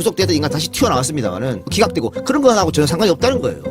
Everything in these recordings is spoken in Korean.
구속되던 인간 다시 튀어나왔습니다만은 기각되고 그런 거 하고 전혀 상관이 없다는 거예요.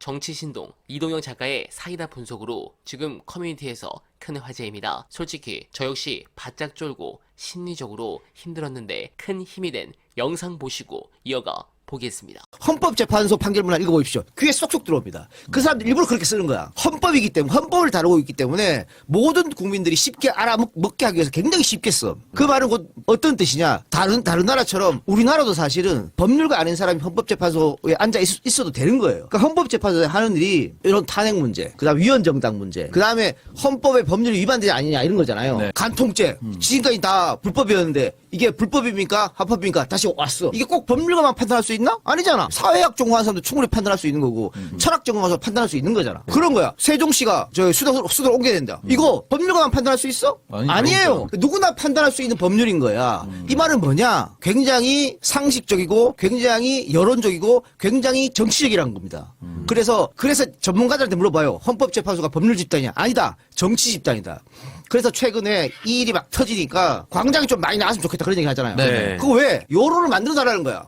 정치신동 이동영 작가의 사이다 분석으로 지금 커뮤니티에서 큰 화제입니다. 솔직히 저 역시 바짝 쫄고 심리적으로 힘들었는데 큰 힘이 된 영상 보시고 이어가 보겠습니다. 헌법재판소 판결문을 읽어보십시오. 귀에 쏙쏙 들어옵니다. 그 사람들 일부러 그렇게 쓰는 거야. 헌 법이기 때문에, 헌법을 다루고 있기 때문에 모든 국민들이 쉽게 알아먹게 하기 위해서 굉장히 쉽게 써. 그 말은 곧 어떤 뜻이냐. 다른, 다른 나라처럼 우리나라도 사실은 법률가 아닌 사람이 헌법재판소에 앉아 있, 있어도 되는 거예요. 그러니까 헌법재판소에 하는 일이 이런 탄핵 문제, 그 다음 위헌정당 문제, 그 다음에 헌법의 법률이 위반되지 않느냐 이런 거잖아요. 네. 간통죄. 지금까지 다 불법이었는데 이게 불법입니까? 합법입니까? 다시 왔어. 이게 꼭 법률가만 판단할 수 있나? 아니잖아. 사회학 전공한 사람도 충분히 판단할 수 있는 거고 철학 전공한 사람 판단할 수 있는 거잖아. 그런 거야. 세 종시가 저 수도 수도를 옮겨야 된다. 이거 법률가만 판단할 수 있어? 아니죠. 아니에요. 누구나 판단할 수 있는 법률인 거야. 이 말은 뭐냐? 굉장히 상식적이고 굉장히 여론적이고 굉장히 정치적이라는 겁니다. 그래서 그래서 전문가들한테 물어봐요. 헌법재판소가 법률 집단이냐? 아니다. 정치 집단이다. 그래서 최근에 이 일이 막 터지니까 광장이 좀 많이 나왔으면 좋겠다 그런 얘기 하잖아요. 네. 그거 왜? 여론을 만들어 달라는 거야.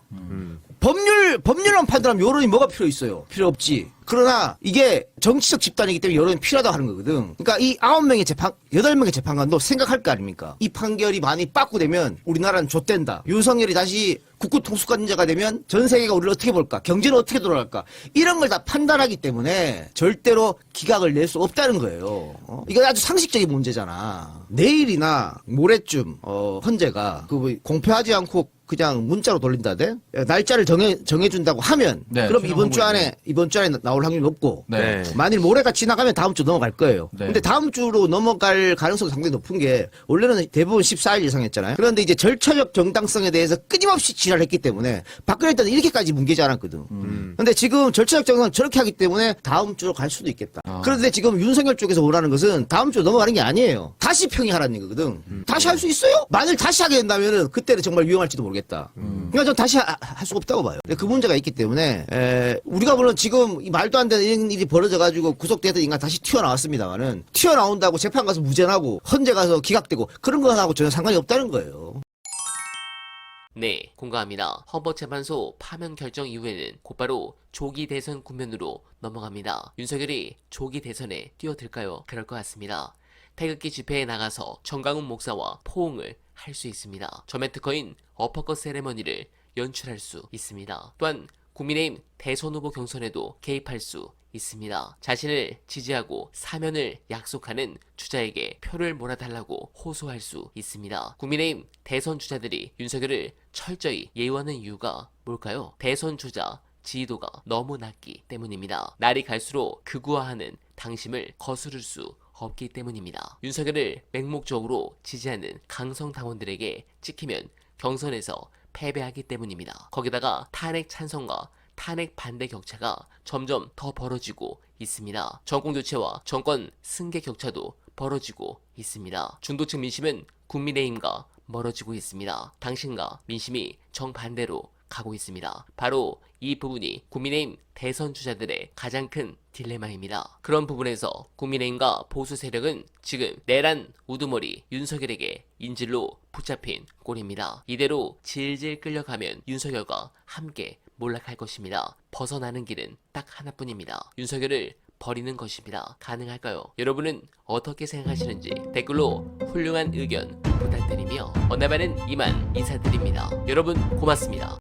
법률, 법률만 판단하면 여론이 뭐가 필요 있어요? 필요 없지. 그러나 이게 정치적 집단이기 때문에 여론이 필요하다고 하는 거거든. 그러니까 이 아홉 명의 재판, 여덟 명의 재판관도 생각할 거 아닙니까? 이 판결이 많이 빠꾸되면 우리나라는 좆된다. 윤석열이 다시 국구 통수권자가 되면 전 세계가 우리를 어떻게 볼까? 경제는 어떻게 돌아갈까? 이런 걸 다 판단하기 때문에 절대로 기각을 낼 수 없다는 거예요. 어? 이거 아주 상식적인 문제잖아. 내일이나 모레쯤 어, 헌재가 그 뭐 공표하지 않고 그냥 문자로 돌린다대 날짜를 정해 정해준다고 하면 네, 그럼 이번 주. 안에 이번 주 안에 나올 확률이 높고 네. 만일 모레가 지나가면 다음 주 넘어갈 거예요. 네. 근데 다음 주로 넘어갈 가능성이 상당히 높은 게 원래는 대부분 14일 예상했잖아요. 그런데 이제 절차적 정당성에 대해서 끊임없이 지랄했기 때문에 박근혜 때는 이렇게까지 뭉개지 않았거든. 음. 근데 지금 절차적 정당 저렇게 하기 때문에 다음 주로 갈 수도 있겠다. 아. 그런데 지금 윤석열 쪽에서 원하는 것은 다음 주 넘어가는 게 아니에요. 다시 평의하라는 거거든. 음. 다시 할 수 있어요? 만일 다시 하게 된다면은 그때는 정말 위험할지도 모르겠다. 음. 그러니까 전 다시 하- 할 수가 없다고 봐요. 그 문제가 있기 때문에 에, 우리가 물론 지금 이 말도 안 되는 이런 일이 벌어져가지고 구속되던 인간 다시 튀어나왔습니다만은 튀어나온다고 재판 가서 무죄나고 헌재 가서 기각되고 그런 거하고 전혀 상관이 없다는 거예요. 네, 공감합니다. 헌법재판소 파면 결정 이후에는 곧바로 조기 대선 국면으로 넘어갑니다. 윤석열이 조기 대선에 뛰어들까요? 그럴 것 같습니다. 태극기 집회에 나가서 정강훈 목사와 포옹을 할 수 있습니다. 점의 특허인 어퍼컷 세레머니를 연출할 수 있습니다. 또한 국민의힘 대선 후보 경선에도 개입할 수 있습니다. 자신을 지지하고 사면을 약속하는 주자에게 표를 몰아달라고 호소할 수 있습니다. 국민의힘 대선 주자들이 윤석열을 철저히 예우하는 이유가 뭘까요? 대선 주자 지 지도가 너무 낮기 때문입니다. 날이 갈수록 극우화하는 당심을 거스를 수 없기 때문입니다. 윤석열을 맹목적으로 지지하는 강성 당원들에게 찍히면 경선에서 패배하기 때문입니다. 거기다가 탄핵 찬성과 탄핵 반대 격차가 점점 더 벌어지고 있습니다. 정권 교체와 정권 승계 격차도 벌어지고 있습니다. 중도층 민심은 국민의힘과 멀어지고 있습니다. 당신과 민심이 정반대로 가고 있습니다. 바로 이 부분이 국민의힘 대선 주자들의 가장 큰 딜레마입니다. 그런 부분에서 국민의힘과 보수 세력은 지금 내란 우두머리 윤석열에게 인질로 붙잡힌 꼴입니다. 이대로 질질 끌려가면 윤석열과 함께 몰락할 것입니다. 벗어나는 길은 딱 하나뿐입니다. 윤석열을 버리는 것입니다. 가능할까요? 여러분은 어떻게 생각하시는지 댓글로 훌륭한 의견 부탁드리며 언나바는 이만 인사드립니다. 여러분 고맙습니다.